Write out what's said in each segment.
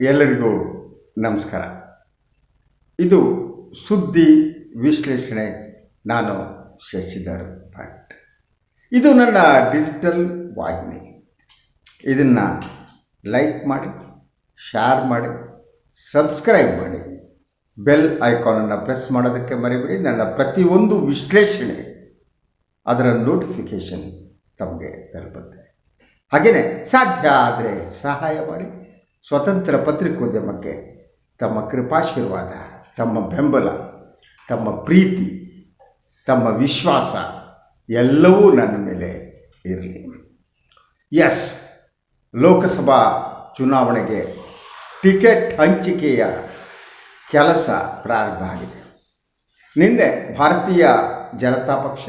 ಎಲ್ಲರಿಗೂ ನಮಸ್ಕಾರ. ಇದು ಸುದ್ದಿ ವಿಶ್ಲೇಷಣೆ. ನಾನು ಶಶಿಧರ್ ಭಟ್. ಇದು ನನ್ನ ಡಿಜಿಟಲ್ ವಾಹಿನಿ. ಇದನ್ನು ಲೈಕ್ ಮಾಡಿ, ಶೇರ್ ಮಾಡಿ, ಸಬ್ಸ್ಕ್ರೈಬ್ ಮಾಡಿ. ಬೆಲ್ ಐಕಾನನ್ನು ಪ್ರೆಸ್ ಮಾಡೋದಕ್ಕೆ ಮರಿಬೇಡಿ. ನನ್ನ ಪ್ರತಿಯೊಂದು ವಿಶ್ಲೇಷಣೆ ಅದರ ನೋಟಿಫಿಕೇಷನ್ ತಮಗೆ ತಲುಪುತ್ತೆ. ಹಾಗೆಯೇ ಸಾಧ್ಯ ಆದರೆ ಸಹಾಯ ಮಾಡಿ. ಸ್ವತಂತ್ರ ಪತ್ರಿಕೋದ್ಯಮಕ್ಕೆ ತಮ್ಮ ಕೃಪಾಶೀರ್ವಾದ, ತಮ್ಮ ಬೆಂಬಲ, ತಮ್ಮ ಪ್ರೀತಿ, ತಮ್ಮ ವಿಶ್ವಾಸ ಎಲ್ಲವೂ ನನ್ನ ಮೇಲೆ ಇರಲಿ. ಎಸ್ ಲೋಕಸಭಾ ಚುನಾವಣೆಗೆ ಟಿಕೆಟ್ ಹಂಚಿಕೆಯ ಕೆಲಸ ಪ್ರಾರಂಭ ಆಗಿದೆ. ನಿನ್ನೆ ಭಾರತೀಯ ಜನತಾ ಪಕ್ಷ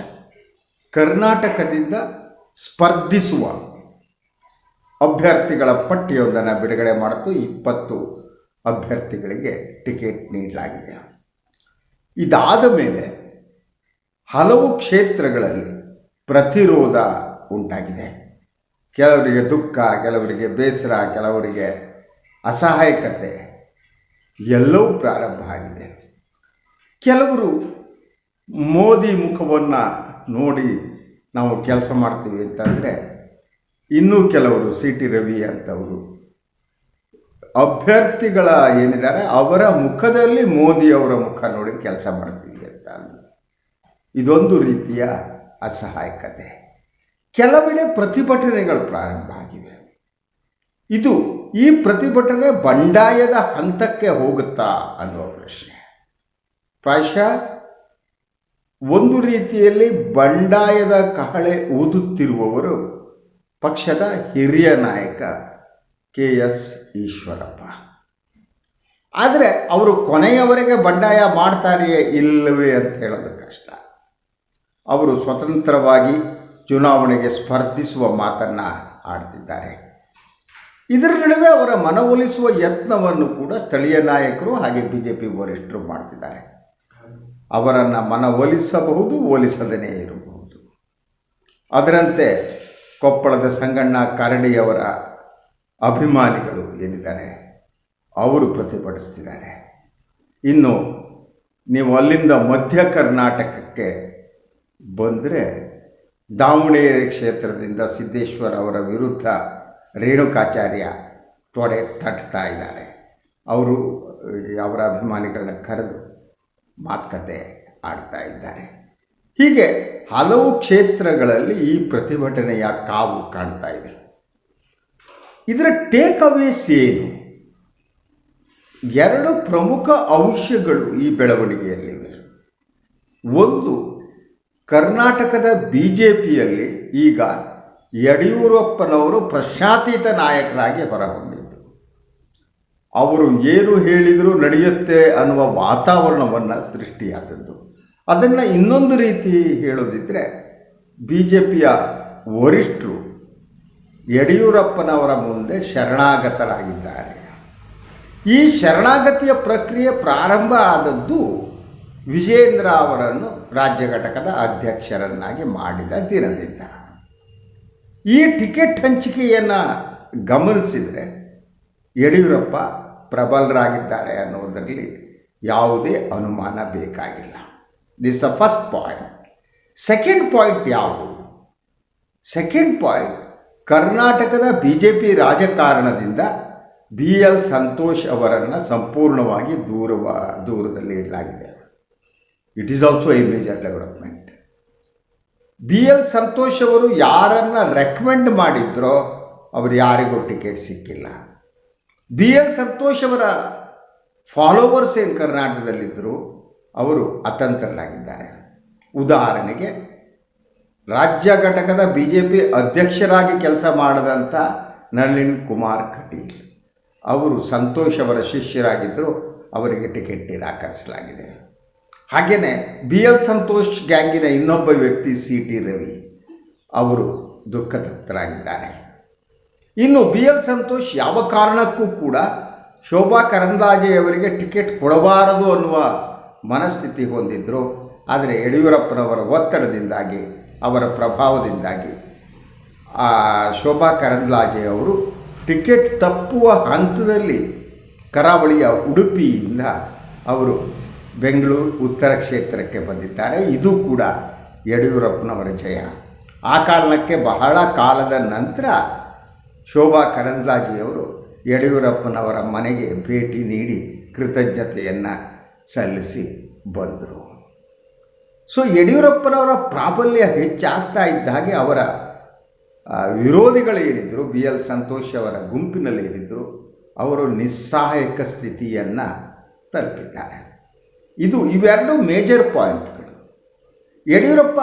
ಕರ್ನಾಟಕದಿಂದ ಸ್ಪರ್ಧಿಸುವ ಅಭ್ಯರ್ಥಿಗಳ ಪಟ್ಟಿಯೊಂದನ್ನು ಬಿಡುಗಡೆ ಮಾಡಿತು ಇಪ್ಪತ್ತು ಅಭ್ಯರ್ಥಿಗಳಿಗೆ ಟಿಕೆಟ್ ನೀಡಲಾಗಿದೆ. ಇದಾದ ಮೇಲೆ ಹಲವು ಕ್ಷೇತ್ರಗಳಲ್ಲಿ ಪ್ರತಿರೋಧ ಉಂಟಾಗಿದೆ. ಕೆಲವರಿಗೆ ದುಃಖ, ಕೆಲವರಿಗೆ ಬೇಸರ, ಕೆಲವರಿಗೆ ಅಸಹಾಯಕತೆ ಎಲ್ಲವೂ ಪ್ರಾರಂಭ ಆಗಿದೆ. ಕೆಲವರು ಮೋದಿ ಮುಖವನ್ನು ನೋಡಿ ನಾವು ಕೆಲಸ ಮಾಡ್ತೀವಿ ಅಂತಂದರೆ ಇನ್ನೂ ಕೆಲವರು ಸಿ ಟಿ ರವಿ ಅಂತವರು. ಅಭ್ಯರ್ಥಿಗಳ ಏನಿದ್ದಾರೆ, ಅವರ ಮುಖದಲ್ಲಿ ಮೋದಿಯವರ ಮುಖ ನೋಡಿ ಕೆಲಸ ಮಾಡ್ತೀವಿ ಅಂತ. ಇದೊಂದು ರೀತಿಯ ಅಸಹಾಯಕತೆ. ಕೆಲವೆಡೆ ಪ್ರತಿಭಟನೆಗಳು ಪ್ರಾರಂಭ ಆಗಿವೆ. ಇದು ಈ ಪ್ರತಿಭಟನೆ ಬಂಡಾಯದ ಹಂತಕ್ಕೆ ಹೋಗುತ್ತಾ ಅನ್ನುವ ಪ್ರಶ್ನೆ. ಪ್ರಾಯಶಃ ಒಂದು ರೀತಿಯಲ್ಲಿ ಬಂಡಾಯದ ಕಹಳೆ ಊದುತ್ತಿರುವವರು ಪಕ್ಷದ ಹಿರಿಯ ನಾಯಕ ಕೆ ಎಸ್ ಈಶ್ವರಪ್ಪ. ಆದರೆ ಅವರು ಕೊನೆಯವರೆಗೆ ಬಂಡಾಯ ಮಾಡ್ತಾರೆಯೇ ಇಲ್ಲವೇ ಅಂತ ಹೇಳೋದು ಕಷ್ಟ. ಅವರು ಸ್ವತಂತ್ರವಾಗಿ ಚುನಾವಣೆಗೆ ಸ್ಪರ್ಧಿಸುವ ಮಾತನ್ನು ಆಡ್ತಿದ್ದಾರೆ. ಇದರ ನಡುವೆ ಅವರ ಮನವೊಲಿಸುವ ಯತ್ನವನ್ನು ಕೂಡ ಸ್ಥಳೀಯ ನಾಯಕರು ಹಾಗೆ ಬಿ ಜೆ ಪಿ ವರಿಷ್ಠರು ಮಾಡ್ತಿದ್ದಾರೆ. ಅವರನ್ನು ಮನವೊಲಿಸಬಹುದು ಒಲಿಸದೇ ಇರಬಹುದು. ಅದರಂತೆ ಕೊಪ್ಪಳದ ಸಂಗಣ್ಣ ಕರಡಿಯವರ ಅಭಿಮಾನಿಗಳು ಏನಿದ್ದಾರೆ, ಅವರು ಪ್ರತಿಭಟಿಸ್ತಿದ್ದಾರೆ ಇನ್ನು ನೀವು ಅಲ್ಲಿಂದ ಮಧ್ಯ ಕರ್ನಾಟಕಕ್ಕೆ ಬಂದರೆ ದಾವಣಗೆರೆ ಕ್ಷೇತ್ರದಿಂದ ಸಿದ್ದೇಶ್ವರ ಅವರ ವಿರುದ್ಧ ರೇಣುಕಾಚಾರ್ಯ ತೊಡೆ ತಟ್ತಾ ಇದ್ದಾರೆ. ಅವರು ಅವರ ಅಭಿಮಾನಿಗಳನ್ನ ಕರೆದು ಮಾತುಕತೆ ಆಡ್ತಾ ಇದ್ದಾರೆ. ಹೀಗೆ ಹಲವು ಕ್ಷೇತ್ರಗಳಲ್ಲಿ ಈ ಪ್ರತಿಭಟನೆಯ ಕಾವು ಕಾಣ್ತಾ ಇದೆ. ಇದರ ಟೇಕ್ ಅವೇಸ್ ಏನು? ಎರಡು ಪ್ರಮುಖ ಅಂಶಗಳು ಈ ಬೆಳವಣಿಗೆಯಲ್ಲಿವೆ. ಒಂದು, ಕರ್ನಾಟಕದ ಬಿ ಜೆ ಪಿಯಲ್ಲಿ ಈಗ ಯಡಿಯೂರಪ್ಪನವರು ಪ್ರಶಾತೀತ ನಾಯಕರಾಗಿ ಹೊರಹೊಮ್ಮಿದ್ದು. ಅವರು ಏನು ಹೇಳಿದರೂ ನಡೆಯುತ್ತೆ ಅನ್ನುವ ವಾತಾವರಣವನ್ನು ಸೃಷ್ಟಿಯಾದದ್ದು. ಅದನ್ನು ಇನ್ನೊಂದು ರೀತಿ ಹೇಳೋದಿದ್ದರೆ ಬಿ ಜೆ ಪಿಯ ವರಿಷ್ಠರು ಯಡಿಯೂರಪ್ಪನವರ ಮುಂದೆ ಶರಣಾಗತರಾಗಿದ್ದಾರೆ. ಈ ಶರಣಾಗತಿಯ ಪ್ರಕ್ರಿಯೆ ಪ್ರಾರಂಭ ಆದದ್ದು ವಿಜೇಂದ್ರ ಅವರನ್ನು ರಾಜ್ಯ ಘಟಕದ ಅಧ್ಯಕ್ಷರನ್ನಾಗಿ ಮಾಡಿದ ದಿನದಿಂದ. ಈ ಟಿಕೆಟ್ ಹಂಚಿಕೆಯನ್ನು ಗಮನಿಸಿದರೆ ಯಡಿಯೂರಪ್ಪ ಪ್ರಬಲರಾಗಿದ್ದಾರೆ ಅನ್ನೋದರಲ್ಲಿ ಯಾವುದೇ ಅನುಮಾನ ಬೇಕಾಗಿಲ್ಲ. This the first point second point ಯಾವುದು? ಸೆಕೆಂಡ್ ಪಾಯಿಂಟ್ ಕರ್ನಾಟಕದ ಬಿ ಜೆ ಪಿ ರಾಜಕಾರಣದಿಂದ ಬಿ ಎಲ್ ಸಂತೋಷ್ ಅವರನ್ನು ಸಂಪೂರ್ಣವಾಗಿ ದೂರವ, ದೂರದಲ್ಲಿ ಇಡಲಾಗಿದೆ. It is also a major development B L Santosh ಅವರು ಯಾರನ್ನು ರೆಕಮೆಂಡ್ ಮಾಡಿದ್ರೋ ಅವರು ಯಾರಿಗೂ ಟಿಕೆಟ್ ಸಿಕ್ಕಿಲ್ಲ. ಬಿ ಎಲ್ ಸಂತೋಷ್ ಅವರ ಫಾಲೋವರ್ಸ್ ಏನು ಕರ್ನಾಟಕದಲ್ಲಿದ್ದರು ಅವರು ಅತಂತ್ರರಾಗಿದ್ದಾರೆ. ಉದಾಹರಣೆಗೆ, ರಾಜ್ಯ ಘಟಕದ ಬಿ ಜೆ ಪಿ ಅಧ್ಯಕ್ಷರಾಗಿ ಕೆಲಸ ಮಾಡಿದಂಥ ನಳಿನ್ ಕುಮಾರ್ ಕಟೀಲ್. ಅವರು ಸಂತೋಷ್ ಅವರ ಶಿಷ್ಯರಾಗಿದ್ದರು, ಅವರಿಗೆ ಟಿಕೆಟ್ ನಿರಾಕರಿಸಲಾಗಿದೆ. ಹಾಗೆಯೇ ಬಿ ಎಲ್ ಸಂತೋಷ್ ಗ್ಯಾಂಗಿನ ಇನ್ನೊಬ್ಬ ವ್ಯಕ್ತಿ ಸಿ ಟಿ ರವಿ, ಅವರು ದುಃಖತಪ್ತರಾಗಿದ್ದಾರೆ. ಇನ್ನು ಬಿ ಎಲ್ ಸಂತೋಷ್ ಯಾವ ಕಾರಣಕ್ಕೂ ಕೂಡ ಶೋಭಾ ಕರಂದಾಜೆಯವರಿಗೆ ಟಿಕೆಟ್ ಕೊಡಬಾರದು ಅನ್ನುವ ಮನಸ್ಥಿತಿ ಹೊಂದಿದ್ದರು ಆದರೆ ಯಡಿಯೂರಪ್ಪನವರ ಒತ್ತಡದಿಂದಾಗಿ, ಅವರ ಪ್ರಭಾವದಿಂದಾಗಿ, ಆ ಶೋಭಾ ಕರಂದ್ಲಾಜೆ ಅವರು ಟಿಕೆಟ್ ತಪ್ಪುವ ಹಂತದಲ್ಲಿ ಕರಾವಳಿಯ ಉಡುಪಿಯಿಂದ ಅವರು ಬೆಂಗಳೂರು ಉತ್ತರ ಕ್ಷೇತ್ರಕ್ಕೆ ಬಂದಿದ್ದಾರೆ. ಇದು ಕೂಡ ಯಡಿಯೂರಪ್ಪನವರ ಜಯ. ಆ ಕಾರಣಕ್ಕೆ ಬಹಳ ಕಾಲದ ನಂತರ ಶೋಭಾ ಕರಂದ್ಲಾಜೆಯವರು ಯಡಿಯೂರಪ್ಪನವರ ಮನೆಗೆ ಭೇಟಿ ನೀಡಿ ಕೃತಜ್ಞತೆಯನ್ನು ಸಲ್ಲಿಸಿ ಬಂದರು. ಸೊ ಯಡಿಯೂರಪ್ಪನವರ ಪ್ರಾಬಲ್ಯ ಹೆಚ್ಚಾಗ್ತಾ ಇದ್ದ ಹಾಗೆ ಅವರ ವಿರೋಧಿಗಳೇನಿದ್ದರು ಬಿ ಎಲ್ ಸಂತೋಷ್ ಅವರ ಗುಂಪಿನಲ್ಲಿ ಏನಿದ್ದರು ಅವರು ನಿಸ್ಸಹಾಯಕ ಸ್ಥಿತಿಯನ್ನು ತಲುಪಿದ್ದಾರೆ. ಇದು ಇವೆರಡು ಮೇಜರ್ ಪಾಯಿಂಟ್ಗಳು ಯಡಿಯೂರಪ್ಪ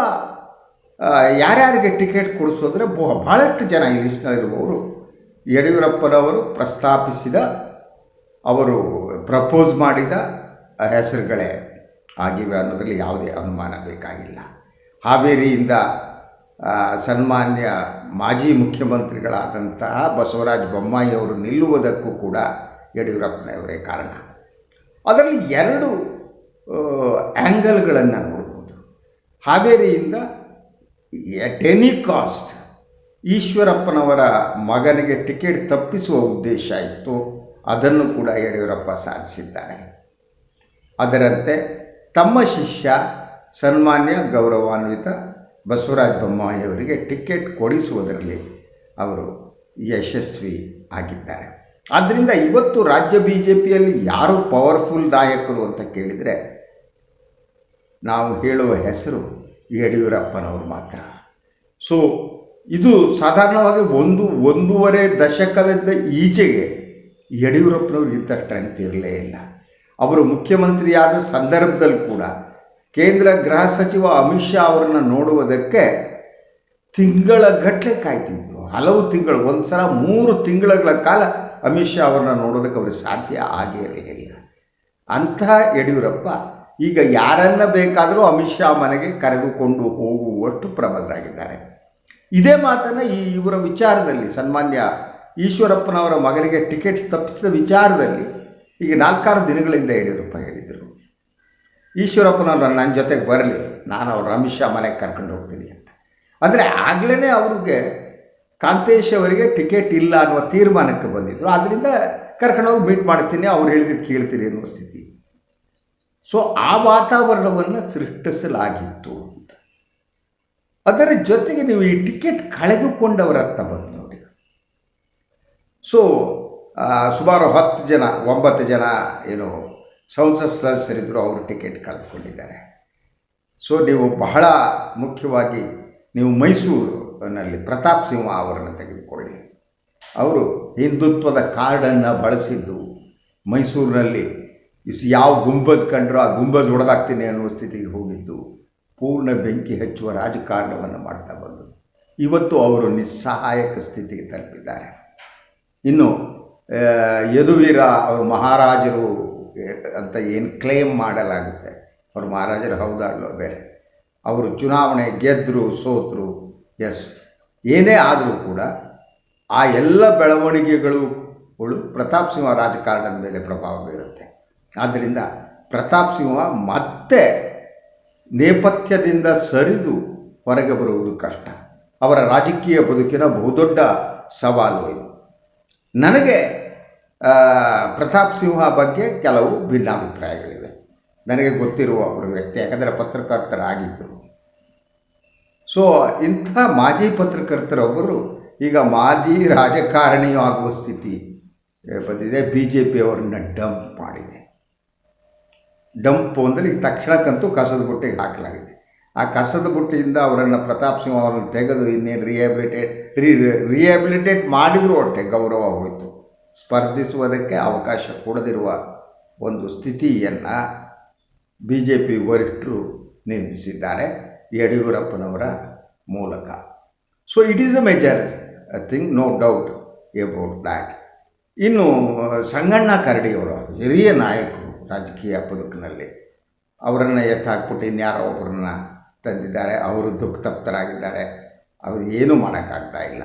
ಯಾರ್ಯಾರಿಗೆ ಟಿಕೆಟ್ ಕೊಡಿಸೋದ್ರೆ ಬಹು ಬಹಳಷ್ಟು ಜನ ಈ ಲಿಸ್ಟ್ನಲ್ಲಿರುವವರು ಯಡಿಯೂರಪ್ಪನವರು ಪ್ರಸ್ತಾಪಿಸಿದ, ಅವರು ಪ್ರಪೋಸ್ ಮಾಡಿದ ಹೆಸರುಗಳೇ ಆಗಿವೆ ಅನ್ನೋದರಲ್ಲಿ ಯಾವುದೇ ಅನುಮಾನ ಬೇಕಾಗಿಲ್ಲ ಹಾವೇರಿಯಿಂದ ಸನ್ಮಾನ್ಯ ಮಾಜಿ ಮುಖ್ಯಮಂತ್ರಿಗಳಾದಂತಹ ಬಸವರಾಜ ಬೊಮ್ಮಾಯಿ ಅವರು ನಿಲ್ಲುವುದಕ್ಕೂ ಕೂಡ ಯಡಿಯೂರಪ್ಪನವರೇ ಕಾರಣ. ಅದರಲ್ಲಿ ಎರಡು ಆ್ಯಂಗಲ್ಗಳನ್ನು ನೋಡ್ಬೋದು. ಹಾವೇರಿಯಿಂದ ಎಟ್ ಎನಿ ಕಾಸ್ಟ್ ಈಶ್ವರಪ್ಪನವರ ಮಗನಿಗೆ ಟಿಕೆಟ್ ತಪ್ಪಿಸುವ ಉದ್ದೇಶ ಇತ್ತು, ಅದನ್ನು ಕೂಡ ಯಡಿಯೂರಪ್ಪ ಸಾಧಿಸಿದ್ದಾರೆ. ಅದರಂತೆ ತಮ್ಮ ಶಿಷ್ಯ ಸನ್ಮಾನ್ಯ ಗೌರವಾನ್ವಿತ ಬಸವರಾಜ ಬೊಮ್ಮಾಯಿಯವರಿಗೆ ಟಿಕೆಟ್ ಕೊಡಿಸುವುದರಲ್ಲಿ ಅವರು ಯಶಸ್ವಿ ಆಗಿದ್ದಾರೆ. ಆದ್ದರಿಂದ ಇವತ್ತು ರಾಜ್ಯ ಬಿ ಜೆ ಪಿಯಲ್ಲಿ ಯಾರು ಪವರ್ಫುಲ್ ನಾಯಕರು ಅಂತ ಕೇಳಿದರೆ ನಾವು ಹೇಳುವ ಹೆಸರು ಯಡಿಯೂರಪ್ಪನವರು ಮಾತ್ರ. ಸೊ ಇದು ಸಾಧಾರಣವಾಗಿ ಒಂದು, ಒಂದೂವರೆ ದಶಕದಿಂದ ಈಚೆಗೆ ಯಡಿಯೂರಪ್ಪನವ್ರಿಗಿಂತ ಇಂಥ ಸ್ಟ್ರೆಂತ್ ಇರಲೇ ಇಲ್ಲ. ಅವರು ಮುಖ್ಯಮಂತ್ರಿಯಾದ ಸಂದರ್ಭದಲ್ಲಿ ಕೂಡ ಕೇಂದ್ರ ಗೃಹ ಸಚಿವ ಅಮಿತ್ ಶಾ ಅವರನ್ನು ನೋಡುವುದಕ್ಕೆ ತಿಂಗಳ ಗಟ್ಟಲೆ ಕಾಯ್ತಿದ್ರು. ಹಲವು ತಿಂಗಳು ಒಂದು ಸಲ ಮೂರು ತಿಂಗಳ ಕಾಲ ಅಮಿತ್ ಶಾ ಅವರನ್ನ ನೋಡೋದಕ್ಕೆ ಅವರಿಗೆ ಸಾಧ್ಯ ಆಗಿರಲಿಲ್ಲ ಅಂತಹ ಯಡಿಯೂರಪ್ಪ ಈಗ ಯಾರನ್ನ ಬೇಕಾದರೂ ಅಮಿತ್ ಶಾ ಮನೆಗೆ ಕರೆದುಕೊಂಡು ಹೋಗುವಷ್ಟು ಪ್ರಬಲರಾಗಿದ್ದಾರೆ. ಇದೇ ಮಾತನ್ನು ಈ ಇವರ ವಿಚಾರದಲ್ಲಿ, ಸನ್ಮಾನ್ಯ ಈಶ್ವರಪ್ಪನವರ ಮಗನಿಗೆ ಟಿಕೆಟ್ ತಪ್ಪಿಸಿದ ವಿಚಾರದಲ್ಲಿ ಈಗ ನಾಲ್ಕಾರು ದಿನಗಳಿಂದ ಯಡಿಯೂರಪ್ಪ ಹೇಳಿದರು. ಈಶ್ವರಪ್ಪನವ್ರು ನನ್ನ ಜೊತೆಗೆ ಬರಲಿ, ನಾನು ಅವ್ರ ಅಮಿತ್ ಮನೆಗೆ ಕರ್ಕೊಂಡು ಹೋಗ್ತೀನಿ ಅಂತ. ಅಂದರೆ ಆಗಲೇ ಅವ್ರಿಗೆ ಕಾಂತೇಶ್ ಅವರಿಗೆ ಟಿಕೆಟ್ ಇಲ್ಲ ಅನ್ನುವ ತೀರ್ಮಾನಕ್ಕೆ ಬಂದಿದ್ದರು ಆದ್ದರಿಂದ ಕರ್ಕೊಂಡೋಗಿ ಮೀಟ್ ಮಾಡ್ತೀನಿ ಅವ್ರು ಹೇಳಿದ್ರೆ ಕೇಳ್ತೀರಿ ಅನ್ನುವ ಸ್ಥಿತಿ. ಸೊ ಆ ವಾತಾವರಣವನ್ನು ಸೃಷ್ಟಿಸಲಾಗಿತ್ತು ಅಂತ. ಅದರ ಜೊತೆಗೆ ನೀವು ಈ ಟಿಕೆಟ್ ಕಳೆದುಕೊಂಡವರತ್ತ ಬಂದು ನೋಡಿ. ಸೊ ಸುಮಾರು ಹತ್ತು ಜನ, ಒಂಬತ್ತು ಜನ ಏನು ಸಂಸತ್ ಸದಸ್ಯರಿದ್ದರು ಅವರು ಟಿಕೆಟ್ ಕಳೆದುಕೊಂಡಿದ್ದಾರೆ. ಸೊ, ನೀವು ಬಹಳ ಮುಖ್ಯವಾಗಿ ನೀವು ಮೈಸೂರಿನಲ್ಲಿ ಪ್ರತಾಪ್ ಸಿಂಹ ಅವರನ್ನು ತೆಗೆದುಕೊಳ್ಳಿ. ಅವರು ಹಿಂದುತ್ವದ ಕಾರ್ಡನ್ನು ಬಳಸಿದ್ದು ಮೈಸೂರಿನಲ್ಲಿ ಯಾವ ಗುಂಬಜ್ ಕಂಡ್ರೋ ಆ ಗುಂಬಜ್ ಒಡೆದಾಗ್ತೀನಿ ಅನ್ನುವ ಸ್ಥಿತಿಗೆ ಹೋಗಿದ್ದು, ಪೂರ್ಣ ಬೆಂಕಿ ಹಚ್ಚುವ ರಾಜಕಾರಣವನ್ನು ಮಾಡ್ತಾ ಬಂದರು ಇವತ್ತು ಅವರು ನಿಸ್ಸಹಾಯಕ ಸ್ಥಿತಿಗೆ ತಲುಪಿದ್ದಾರೆ. ಇನ್ನು ಯದುವೀರ ಅವರು ಮಹಾರಾಜರು ಅಂತ ಏನು ಕ್ಲೇಮ್ ಮಾಡಲಾಗುತ್ತೆ. ಅವರು ಮಹಾರಾಜರು, ಹೌದಾ ಬೇರೆ. ಅವರು ಚುನಾವಣೆ ಗೆದ್ದರು ಸೋತರು ಎಸ್ ಏನೇ ಆದರೂ ಕೂಡ ಆ ಎಲ್ಲ ಬೆಳವಣಿಗೆಗಳು ಗಳು ಪ್ರತಾಪ್ ಸಿಂಹ ರಾಜಕಾರಣದ ಮೇಲೆ ಪ್ರಭಾವ ಬೀರುತ್ತೆ. ಆದ್ದರಿಂದ ಪ್ರತಾಪ್ ಸಿಂಹ ಮತ್ತೆ ನೇಪಥ್ಯದಿಂದ ಸರಿದು ಹೊರಗೆ ಬರುವುದು ಕಷ್ಟ. ಅವರ ರಾಜಕೀಯ ಬದುಕಿನ ಬಹುದೊಡ್ಡ ಸವಾಲು ಇದು. ನನಗೆ ಪ್ರತಾಪ್ ಸಿಂಹ ಬಗ್ಗೆ ಕೆಲವು ಭಿನ್ನಾಭಿಪ್ರಾಯಗಳಿವೆ. ನನಗೆ ಗೊತ್ತಿರುವ ಒಬ್ಬರು ವ್ಯಕ್ತಿ ಯಾಕಂದರೆ ಪತ್ರಕರ್ತರಾಗಿದ್ದರು. ಸೊ ಇಂಥ ಮಾಜಿ ಪತ್ರಕರ್ತರೊಬ್ಬರು ಈಗ ಮಾಜಿ ರಾಜಕಾರಣಿಯೂ ಆಗುವ ಸ್ಥಿತಿ ಬಂದಿದೆ. ಬಿ ಜೆ ಪಿಯವರನ್ನ ಡಂಪ್ ಮಾಡಿದೆ. ಡಂಪು ಅಂದರೆ ಈಗ ತಕ್ಷಣಕ್ಕಂತೂ ಕಸದ ಬುಟ್ಟಿಗೆ ಹಾಕಲಾಗಿದೆ. ಆ ಕಸದ ಬುಟ್ಟಿಯಿಂದ ಅವರನ್ನು ಪ್ರತಾಪ್ ಸಿಂಹ ಅವರನ್ನು ತೆಗೆದು ಇನ್ನೇನು ರಿಹ್ಯಾಬಿಲಿಟೇಟ್ ರಿ ರಿಹ್ಯಾಬಿಲಿಟೇಟ್ ಮಾಡಿದರೂ ಅಷ್ಟೇ ಗೌರವ ಹೋಯಿತು. ಸ್ಪರ್ಧಿಸುವುದಕ್ಕೆ ಅವಕಾಶ ಕೊಡದಿರುವ ಒಂದು ಸ್ಥಿತಿಯನ್ನು ಬಿ ಜೆ ಪಿ ವರಿಷ್ಠರು ನಿರ್ಮಿಸಿದ್ದಾರೆ ಯಡಿಯೂರಪ್ಪನವರ ಮೂಲಕ. So it is a major thing no doubt about that ಇನ್ನು, ಸಂಗಣ್ಣ ಕರಡಿಯವರು ಹಿರಿಯ ನಾಯಕರು ರಾಜಕೀಯ ಬದುಕಿನಲ್ಲಿ ಅವರನ್ನು ಎತ್ತಾಕ್ಬಿಟ್ಟು ಇನ್ಯಾರೋ ಒಬ್ಬರನ್ನ ತಂದಿದ್ದಾರೆ, ಅವರು ದುಃಖ ತಪ್ತರಾಗಿದ್ದಾರೆ ಅವರು ಏನೂ ಮಾಡೋಕ್ಕಾಗ್ತಾ ಇಲ್ಲ.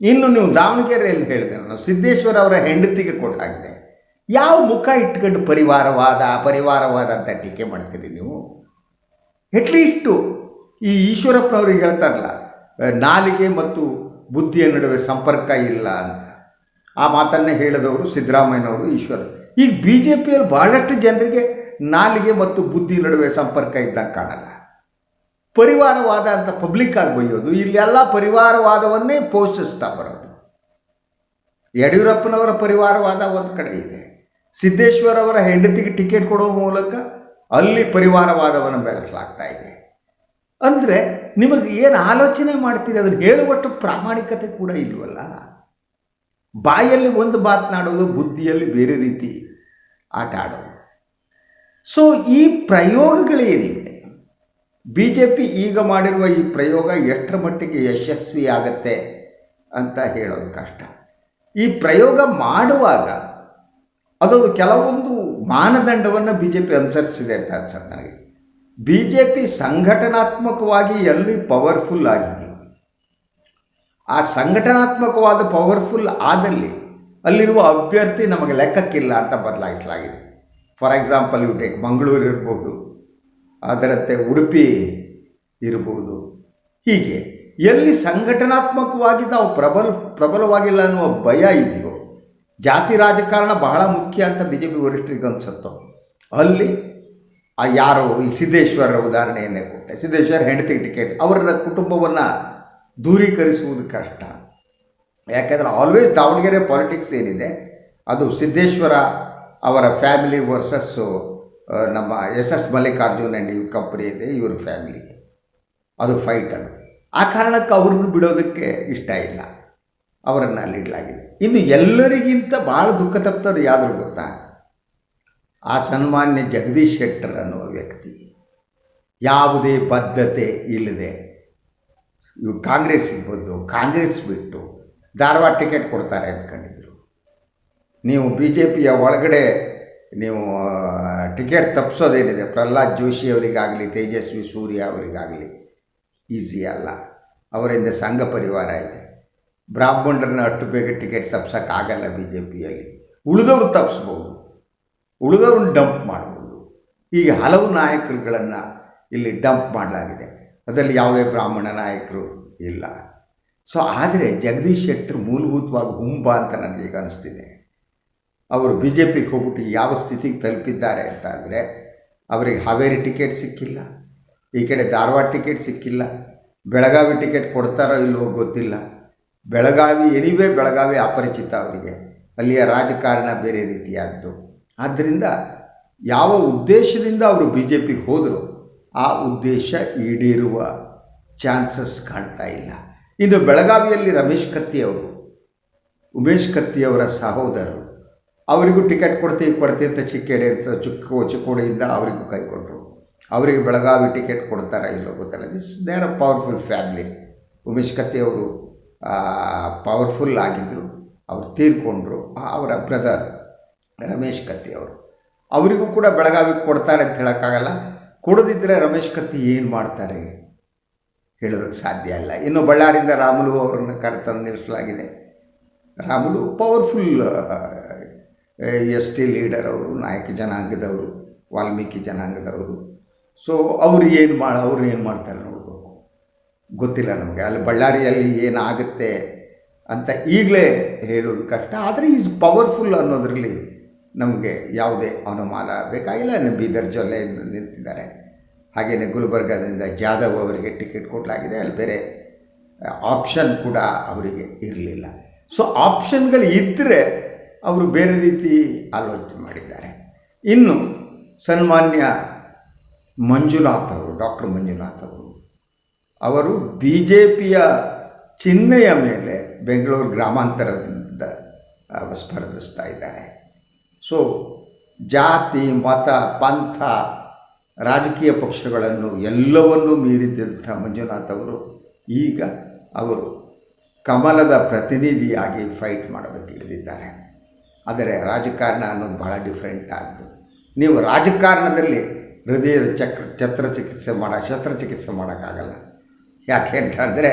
ಇನ್ನು ನೀವು ದಾವಣಗೆರೆಯಲ್ಲಿ ಹೇಳಿದೆ ನಾನು, ಸಿದ್ದೇಶ್ವರ ಅವರ ಹೆಂಡತಿಗೆ ಕೊಡಲಾಗಿದೆ ಯಾವ ಮುಖ ಇಟ್ಕೊಂಡು ಪರಿವಾರವಾದ ಪರಿವಾರವಾದ ಅಂತ ಟೀಕೆ ಮಾಡ್ತೀರಿ ನೀವು? ಅಟ್ಲೀಸ್ಟು ಈ ಈಶ್ವರಪ್ಪನವ್ರಿಗೆ ಹೇಳ್ತಾರಲ್ಲ, ನಾಲಿಗೆ ಮತ್ತು ಬುದ್ಧಿಯ ನಡುವೆ ಸಂಪರ್ಕ ಇಲ್ಲ ಅಂತ. ಆ ಮಾತನ್ನೇ ಹೇಳಿದವರು ಸಿದ್ದರಾಮಯ್ಯನವರು ಈಶ್ವರ ಈಗ ಬಿ ಜೆ ಪಿಯಲ್ಲಿ ಭಾಳಷ್ಟು ಜನರಿಗೆ ನಾಲಿಗೆ ಮತ್ತು ಬುದ್ಧಿ ನಡುವೆ ಸಂಪರ್ಕ ಇದ್ದಂಗೆ ಕಾಣಲ್ಲ. ಪರಿವಾರವಾದ ಅಂತ ಪಬ್ಲಿಕ್ ಆಗಿ ಬೈಯೋದು ಇಲ್ಲೆಲ್ಲ ಪರಿವಾರವಾದವನ್ನೇ ಪೋಷಿಸ್ತಾ ಬರೋದು. ಯಡಿಯೂರಪ್ಪನವರ ಪರಿವಾರವಾದ ಒಂದು ಕಡೆ ಇದೆ. ಸಿದ್ದೇಶ್ವರ ಅವರ ಹೆಂಡತಿಗೆ ಟಿಕೆಟ್ ಕೊಡುವ ಮೂಲಕ ಅಲ್ಲಿ ಪರಿವಾರವಾದವನ್ನು ಬೆಳೆಸಲಾಗ್ತಾ ಇದೆ. ಅಂದರೆ ನಿಮಗೆ ಏನು ಆಲೋಚನೆ ಮಾಡ್ತೀರಿ? ಅದನ್ನು ಹೇಳುವಷ್ಟು ಪ್ರಾಮಾಣಿಕತೆ ಕೂಡ ಇಲ್ವಲ್ಲ? ಬಾಯಲ್ಲಿ ಒಂದು ಮಾತನಾಡೋದು ಬುದ್ಧಿಯಲ್ಲಿ ಬೇರೆ ರೀತಿ ಆಟ ಆಡೋದು. ಸೊ ಈ ಪ್ರಯೋಗಗಳೇನಿವೆ? ಬಿ ಜೆ ಪಿ ಈಗ ಮಾಡಿರುವ ಈ ಪ್ರಯೋಗ ಎಷ್ಟರ ಮಟ್ಟಿಗೆ ಯಶಸ್ವಿ ಆಗತ್ತೆ ಅಂತ ಹೇಳೋದು ಕಷ್ಟ. ಈ ಪ್ರಯೋಗ ಮಾಡುವಾಗ ಅದೊಂದು ಕೆಲವೊಂದು ಮಾನದಂಡವನ್ನು ಬಿ ಜೆ ಪಿ ಅನುಸರಿಸಿದೆ ಅಂತ ಅನ್ಸುತ್ತೆ ನನಗೆ. ಬಿ ಜೆ ಪಿ ಸಂಘಟನಾತ್ಮಕವಾಗಿ ಎಲ್ಲಿ ಪವರ್ಫುಲ್ ಆಗಿದೆ? ಆ ಸಂಘಟನಾತ್ಮಕವಾದ ಪವರ್ಫುಲ್ ಆದಲ್ಲಿ ಅಲ್ಲಿರುವ ಅಭ್ಯರ್ಥಿ ನಮಗೆ ಲೆಕ್ಕಕ್ಕಿಲ್ಲ ಅಂತ ಬದಲಾಯಿಸಲಾಗಿದೆ. For example you take Mangaluru ಇರ್ಬೋದು. ಅದರಂತೆ ಉಡುಪಿ ಇರಬಹುದು. ಹೀಗೆ ಎಲ್ಲಿ ಸಂಘಟನಾತ್ಮಕವಾಗಿ ನಾವು ಪ್ರಬಲ, ಪ್ರಬಲವಾಗಿಲ್ಲ ಅನ್ನುವ ಭಯ ಇದೆಯೋ, ಜಾತಿ ರಾಜಕಾರಣ ಬಹಳ ಮುಖ್ಯ ಅಂತ ಬಿ ಜೆ ಪಿ ವರಿಷ್ಠರಿಗೆ ಅನಿಸುತ್ತೋ, ಅಲ್ಲಿ ಆ ಯಾರೋ ಈ ಸಿದ್ದೇಶ್ವರರ ಉದಾಹರಣೆಯನ್ನೇ ಕೊಟ್ಟೆ. ಸಿದ್ದೇಶ್ವರ ಹೆಂಡತಿ ಟಿಕೆಟ್ ಅವರ ಕುಟುಂಬವನ್ನು ದೂರೀಕರಿಸುವುದು ಕಷ್ಟ. ಯಾಕೆಂದರೆ ಆಲ್ವೇಸ್ ದಾವಣಗೆರೆ ಪಾಲಿಟಿಕ್ಸ್ ಏನಿದೆ, ಅದು ಸಿದ್ದೇಶ್ವರ ಅವರ ಫ್ಯಾಮಿಲಿ ವರ್ಸಸ್ಸು ನಮ್ಮ ಎಸ್ ಎಸ್ ಮಲ್ಲಿಕಾರ್ಜುನ್ ಅಂಡ್ ಇವ್ರ ಕಂಪ್ನಿ ಇದೆ, ಇವ್ರ ಫ್ಯಾಮಿಲಿ ಅದು ಫೈಟ್ ಅದು. ಆ ಕಾರಣಕ್ಕೆ ಅವ್ರನ್ನ ಬಿಡೋದಕ್ಕೆ ಇಷ್ಟ ಇಲ್ಲ. ಅವರನ್ನು ಅಲ್ಲಿ ಇಡಲಾಗಿದೆ. ಇನ್ನು ಎಲ್ಲರಿಗಿಂತ ಭಾಳ ದುಃಖ ತಪ್ತರು ಯಾವ್ದು ಗೊತ್ತಾ? ಆ ಸನ್ಮಾನ್ಯ ಜಗದೀಶ್ ಶೆಟ್ಟರ್ ಅನ್ನುವ ವ್ಯಕ್ತಿ. ಯಾವುದೇ ಬದ್ಧತೆ ಇಲ್ಲದೆ ಇವು ಕಾಂಗ್ರೆಸ್ಸಿಗೆ ಬಂದು, ಕಾಂಗ್ರೆಸ್ ಬಿಟ್ಟು ಧಾರವಾಡ ಟಿಕೆಟ್ ಕೊಡ್ತಾರೆ ಅಂದ್ಕೊಂಡಿದ್ರು. ನೀವು ಬಿ ಜೆ ಪಿಯ ಒಳಗಡೆ ನೀವು ಟಿಕೆಟ್ ತಪ್ಪಿಸೋದೇನಿದೆ ಪ್ರಹ್ಲಾದ್ ಜೋಶಿ ಅವರಿಗಾಗಲಿ, ತೇಜಸ್ವಿ ಸೂರ್ಯ ಅವರಿಗಾಗಲಿ, ಈಸಿ ಅಲ್ಲ. ಅವರಿಂದ ಸಂಘ ಪರಿವಾರ ಇದೆ. ಬ್ರಾಹ್ಮಣರನ್ನ ಅಷ್ಟು ಬೇಗ ಟಿಕೆಟ್ ತಪ್ಸೋಕ್ಕಾಗಲ್ಲ ಬಿ ಜೆ ಪಿಯಲ್ಲಿ ಉಳಿದವ್ರು ತಪ್ಪಿಸ್ಬೋದು ಉಳಿದವ್ರನ್ನ ಡಂಪ್ ಮಾಡ್ಬೋದು. ಈಗ ಹಲವು ನಾಯಕರುಗಳನ್ನು ಇಲ್ಲಿ ಡಂಪ್ ಮಾಡಲಾಗಿದೆ. ಅದರಲ್ಲಿ ಯಾವುದೇ ಬ್ರಾಹ್ಮಣ ನಾಯಕರು ಇಲ್ಲ. ಸೊ, ಆದರೆ ಜಗದೀಶ್ ಶೆಟ್ಟರ್ ಮೂಲಭೂತವಾಗಿ ಹುಂಬ ಅಂತ ನನಗೆ ಅನಿಸ್ತಿದೆ. ಅವರು ಬಿ ಜೆ ಪಿಗೆ ಹೋಗ್ಬಿಟ್ಟು ಯಾವ ಸ್ಥಿತಿಗೆ ತಲುಪಿದ್ದಾರೆ ಅಂತ ಅಂದರೆ, ಅವರಿಗೆ ಹಾವೇರಿ ಟಿಕೆಟ್ ಸಿಕ್ಕಿಲ್ಲ, ಈ ಕಡೆ ಧಾರವಾಡ ಟಿಕೆಟ್ ಸಿಕ್ಕಿಲ್ಲ, ಬೆಳಗಾವಿ ಟಿಕೆಟ್ ಕೊಡ್ತಾರೋ ಇಲ್ವೋ ಗೊತ್ತಿಲ್ಲ. ಬೆಳಗಾವಿ, ಎನಿವೇ ಬೆಳಗಾವಿ ಅಪರಿಚಿತ ಅವರಿಗೆ. ಅಲ್ಲಿಯ ರಾಜಕಾರಣ ಬೇರೆ ರೀತಿಯಾದ್ದು. ಆದ್ದರಿಂದ ಯಾವ ಉದ್ದೇಶದಿಂದ ಅವರು ಬಿ ಜೆ ಪಿಗೆ ಹೋದರು, ಆ ಉದ್ದೇಶ ಈಡೇರುವ ಚಾನ್ಸಸ್ ಕಾಣ್ತಾ ಇಲ್ಲ. ಇನ್ನು ಬೆಳಗಾವಿಯಲ್ಲಿ ರಮೇಶ್ ಕತ್ತಿ ಅವರು, ಉಮೇಶ್ ಕತ್ತಿ ಅವರ ಸಹೋದರರು ಅವರಿಗೂ ಟಿಕೆಟ್ ಕೊಡ್ತೀವಿ ಕೊಡ್ತೀವಿ ಅಂತ ಚಿಕ್ಕೇಡೆ ಅಂತ ಚಿಕ್ಕ, ಚಿಕ್ಕೋಡಿಯಿಂದ ಅವರಿಗೂ ಕೈಕೊಂಡ್ರು ಅವರಿಗೆ ಬೆಳಗಾವಿ ಟಿಕೆಟ್ ಕೊಡ್ತಾರೆ ಇಲ್ಲೋ ಗೊತ್ತಲ್ಲ. This they are a powerful family Umesh Katti ಅವರು ಪವರ್ಫುಲ್ ಆಗಿದ್ದರು ಅವರು ತೀರ್ಕೊಂಡ್ರು. ಅವರ ಬ್ರದರ್ ರಮೇಶ್ ಕತ್ತಿ ಅವರು. ಅವರಿಗೂ ಕೂಡ ಬೆಳಗಾವಿಗೆ ಕೊಡ್ತಾರೆ ಅಂತ ಹೇಳೋಕ್ಕಾಗಲ್ಲ. ಕೊಡದಿದ್ದರೆ ರಮೇಶ್ ಕತ್ತಿ ಏನು ಮಾಡ್ತಾರೆ ಹೇಳೋದಕ್ಕೆ ಸಾಧ್ಯ ಇಲ್ಲ. ಇನ್ನು ಬಳ್ಳಾರಿಯಿಂದ ರಾಮುಲು ಅವರನ್ನು ಕರೆತಂದು ನಿಲ್ಲಿಸಲಾಗಿದೆ Ramulu powerful S T leader ಅವರು, ನಾಯಕ ಜನಾಂಗದವರು, ವಾಲ್ಮೀಕಿ ಜನಾಂಗದವರು. ಸೊ ಅವರು ಏನು ಮಾಡಿ, ಅವರು ಏನು ಮಾಡ್ತಾರೆ ನೋಡಬೇಕು. ಗೊತ್ತಿಲ್ಲ ನಮಗೆ. ಅಲ್ಲಿ ಬಳ್ಳಾರಿಯಲ್ಲಿ ಏನಾಗುತ್ತೆ ಅಂತ ಈಗಲೇ ಹೇಳೋದು ಕಷ್ಟ. ಆದರೆ ಈಸ್ ಪವರ್ಫುಲ್ ಅನ್ನೋದರಲ್ಲಿ ನಮಗೆ ಯಾವುದೇ ಅನುಮಾನ ಬೇಕಾಗಿಲ್ಲ. ಬೀದರ್ ಜೊಲ್ಲೆಯಿಂದ ನಿಂತಿದ್ದಾರೆ. ಹಾಗೆಯೇ ಗುಲ್ಬರ್ಗಾದಿಂದ ಜಾಧವ್ ಅವರಿಗೆ ಟಿಕೆಟ್ ಕೊಡಲಾಗಿದೆ. ಅಲ್ಲಿ ಬೇರೆ ಆಪ್ಷನ್ ಕೂಡ ಅವರಿಗೆ ಇರಲಿಲ್ಲ. ಸೊ ಆಪ್ಷನ್ಗಳು ಇದ್ದರೆ ಅವರು ಬೇರೆ ರೀತಿ ಆಲೋಚನೆ ಮಾಡಿದ್ದಾರೆ. ಇನ್ನು ಸನ್ಮಾನ್ಯ ಮಂಜುನಾಥ್ ಅವರು, ಡಾಕ್ಟರ್ ಮಂಜುನಾಥ್ ಅವರು ಅವರು ಬಿ ಜೆ ಪಿಯ ಚಿಹ್ನೆಯ ಮೇಲೆ ಬೆಂಗಳೂರು ಗ್ರಾಮಾಂತರದಿಂದ ಸ್ಪರ್ಧಿಸ್ತಾ ಇದ್ದಾರೆ. ಸೊ ಜಾತಿ, ಮತ, ಪಂಥ, ರಾಜಕೀಯ ಪಕ್ಷಗಳನ್ನು ಎಲ್ಲವನ್ನೂ ಮೀರಿದ್ದಂಥ ಮಂಜುನಾಥ್ ಅವರು ಈಗ ಅವರು ಕಮಲದ ಪ್ರತಿನಿಧಿಯಾಗಿ ಫೈಟ್ ಮಾಡೋದಕ್ಕೆ ಇಳಿದಿದ್ದಾರೆ. ಆದರೆ ರಾಜಕಾರಣ ಅನ್ನೋದು ಬಹಳ ಡಿಫ್ರೆಂಟ್ ಆದ್ದು ನೀವು ರಾಜಕಾರಣದಲ್ಲಿ ಹೃದಯದ ಚಕ್ರ, ಶಸ್ತ್ರಚಿಕಿತ್ಸೆ ಮಾಡ, ಶಸ್ತ್ರಚಿಕಿತ್ಸೆ ಮಾಡೋಕ್ಕಾಗಲ್ಲ. ಯಾಕೆ ಅಂತಂದರೆ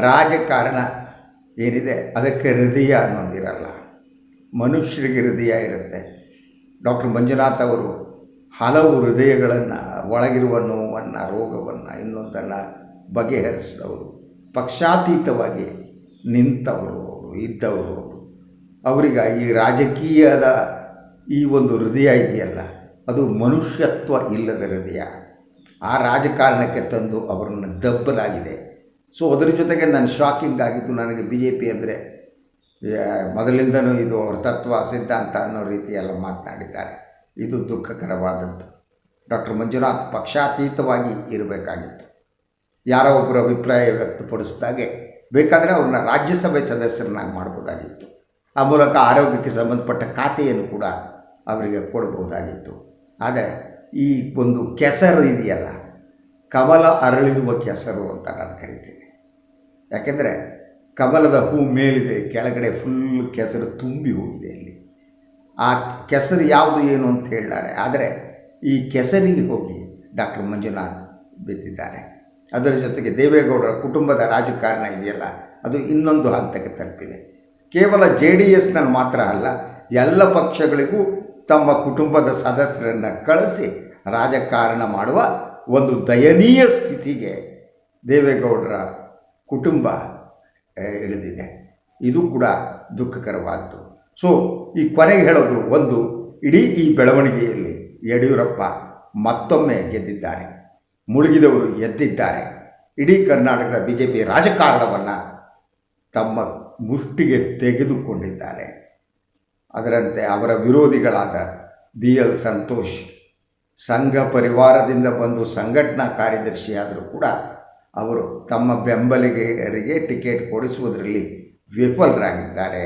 ರಾಜಕಾರಣ ಏನಿದೆ? ಅದಕ್ಕೆ ಹೃದಯ ಅನ್ನೋದಿರಲ್ಲ ಮನುಷ್ಯರಿಗೆ ಹೃದಯ ಇರುತ್ತೆ. ಡಾಕ್ಟರ್ ಮಂಜುನಾಥ್ ಅವರು ಹಲವು ಹೃದಯಗಳನ್ನು, ಒಳಗಿರುವ ನೋವನ್ನು, ರೋಗವನ್ನು, ಇನ್ನೊಂದನ್ನು ಬಗೆಹರಿಸಿದವರು. ಪಕ್ಷಾತೀತವಾಗಿ ನಿಂತವರು ಇದ್ದವರು. ಅವರಿಗೆ ಈ ರಾಜಕೀಯದ ಈ ಒಂದು ಹೃದಯ ಇದೆಯಲ್ಲ, ಅದು ಮನುಷ್ಯತ್ವ ಇಲ್ಲದ ಹೃದಯ. ಆ ರಾಜಕಾರಣಕ್ಕೆ ತಂದು ಅವರನ್ನು ದಬ್ಬಲಾಗಿದೆ. ಸೊ ಅದರ ಜೊತೆಗೆ ನಾನು ಶಾಕಿಂಗ್ ಆಗಿದ್ದು ನನಗೆ ಬಿ ಜೆ ಪಿ ಅಂದರೆ ಮೊದಲಿಂದನೂ ಇದು ಅವ್ರ ತತ್ವ, ಸಿದ್ಧಾಂತ ಅನ್ನೋ ರೀತಿಯೆಲ್ಲ ಮಾತನಾಡಿದ್ದಾರೆ. ಇದು ದುಃಖಕರವಾದದ್ದು. ಡಾಕ್ಟರ್ ಮಂಜುನಾಥ್ ಪಕ್ಷಾತೀತವಾಗಿ ಇರಬೇಕಾಗಿತ್ತು. ಯಾರೋ ಒಬ್ಬರು ಅಭಿಪ್ರಾಯ ವ್ಯಕ್ತಪಡಿಸಿದಾಗೆ ಬೇಕಾದರೆ ಅವ್ರನ್ನ ರಾಜ್ಯಸಭೆ ಸದಸ್ಯರನ್ನಾಗಿ ಮಾಡ್ಬೋದಾಗಿತ್ತು. ಆ ಮೂಲಕ ಆರೋಗ್ಯಕ್ಕೆ ಸಂಬಂಧಪಟ್ಟ ಖಾತೆಯನ್ನು ಕೂಡ ಅವರಿಗೆ ಕೊಡಬಹುದಾಗಿತ್ತು. ಆದರೆ ಈ ಒಂದು ಕೆಸರು ಇದೆಯಲ್ಲ, ಕಮಲ ಅರಳಿರುವ ಕೆಸರು ಅಂತ ನಾನು ಕರಿತೀನಿ. ಯಾಕೆಂದರೆ ಕಮಲದ ಹೂ ಮೇಲಿದೆ, ಕೆಳಗಡೆ ಫುಲ್ ಕೆಸರು ತುಂಬಿ ಹೋಗಿದೆ ಅಲ್ಲಿ. ಆ ಕೆಸರು ಯಾವುದು ಏನು ಅಂತ ಹೇಳಿದ್ದಾರೆ ಆದರೆ ಈ ಕೆಸರಿಗೆ ಹೋಗಿ ಡಾಕ್ಟರ್ ಮಂಜುನಾಥ್ ಬಿದ್ದಿದ್ದಾರೆ. ಅದರ ಜೊತೆಗೆ ದೇವೇಗೌಡರ ಕುಟುಂಬದ ರಾಜಕಾರಣ ಇದೆಯಲ್ಲ, ಅದು ಇನ್ನೊಂದು ಹಂತಕ್ಕೆ ತಲುಪಿದೆ. ಕೇವಲ ಜೆ ಡಿ ಎಸ್ನಲ್ಲಿ ಮಾತ್ರ ಅಲ್ಲ, ಎಲ್ಲ ಪಕ್ಷಗಳಿಗೂ ತಮ್ಮ ಕುಟುಂಬದ ಸದಸ್ಯರನ್ನು ಕಳಿಸಿ ರಾಜಕಾರಣ ಮಾಡುವ ಒಂದು ದಯನೀಯ ಸ್ಥಿತಿಗೆ ದೇವೇಗೌಡರ ಕುಟುಂಬ ಇಳಿದಿದೆ. ಇದು ಕೂಡ ದುಃಖಕರವಾದ್ದು. ಸೊ ಈ ಕೊನೆಗೆ ಹೇಳೋದು ಒಂದು, ಇಡೀ ಈ ಬೆಳವಣಿಗೆಯಲ್ಲಿ ಯಡಿಯೂರಪ್ಪ ಮತ್ತೊಮ್ಮೆ ಗೆದ್ದಿದ್ದಾರೆ. ಮುಳುಗಿದವರು ಎದ್ದಿದ್ದಾರೆ. ಇಡೀ ಕರ್ನಾಟಕದ ಬಿ ಜೆ ಪಿ ರಾಜಕಾರಣವನ್ನು ತಮ್ಮ ಮುಷ್ಟಿಗೆ ತೆಗೆದುಕೊಂಡಿದ್ದಾರೆ. ಅದರಂತೆ ಅವರ ವಿರೋಧಿಗಳಾದ ಬಿ ಎಲ್ ಸಂತೋಷ್, ಸಂಘ ಪರಿವಾರದಿಂದ ಬಂದು ಸಂಘಟನಾ ಕಾರ್ಯದರ್ಶಿಯಾದರೂ ಕೂಡ ಅವರು ತಮ್ಮ ಬೆಂಬಲಿಗರಿಗೆ ಟಿಕೆಟ್ ಕೊಡಿಸುವುದರಲ್ಲಿ ವಿಫಲರಾಗಿದ್ದಾರೆ.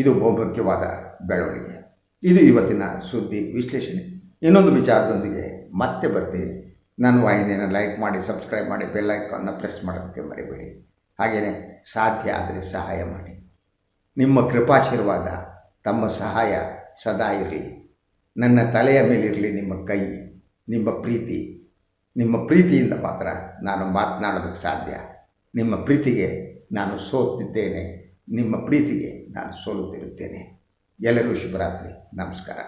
ಇದು ಬಹುಮುಖ್ಯವಾದ ಬೆಳವಣಿಗೆ. ಇದು ಇವತ್ತಿನ ಸುದ್ದಿ ವಿಶ್ಲೇಷಣೆ. ಇನ್ನೊಂದು ವಿಚಾರದೊಂದಿಗೆ ಮತ್ತೆ ಬರ್ತೀವಿ ನನ್ನ ವಾಹಿನಿಯನ್ನು ಲೈಕ್ ಮಾಡಿ, ಸಬ್ಸ್ಕ್ರೈಬ್ ಮಾಡಿ, ಬೆಲ್ ಐಕಾನ್ನ ಪ್ರೆಸ್ ಮಾಡೋದಕ್ಕೆ ಮರಿಬೇಡಿ. ಹಾಗೆಯೇ ಸಾಧ್ಯ ಆದರೆ ಸಹಾಯ ಮಾಡಿ. ನಿಮ್ಮ ಕೃಪಾಶೀರ್ವಾದ, ತಮ್ಮ ಸಹಾಯ ಸದಾ ಇರಲಿ. ನನ್ನ ತಲೆಯ ಮೇಲಿರಲಿ ನಿಮ್ಮ ಕೈ, ನಿಮ್ಮ ಪ್ರೀತಿ. ನಿಮ್ಮ ಪ್ರೀತಿಯಿಂದ ಮಾತ್ರ ನಾನು ಮಾತನಾಡೋದಕ್ಕೆ ಸಾಧ್ಯ. ನಿಮ್ಮ ಪ್ರೀತಿಗೆ ನಾನು ಸೋತಿದ್ದೇನೆ. ನಿಮ್ಮ ಪ್ರೀತಿಗೆ ನಾನು ಸೋಲುತ್ತಿರುತ್ತೇನೆ. ಎಲ್ಲರಿಗೂ ಶುಭರಾತ್ರಿ. ನಮಸ್ಕಾರ.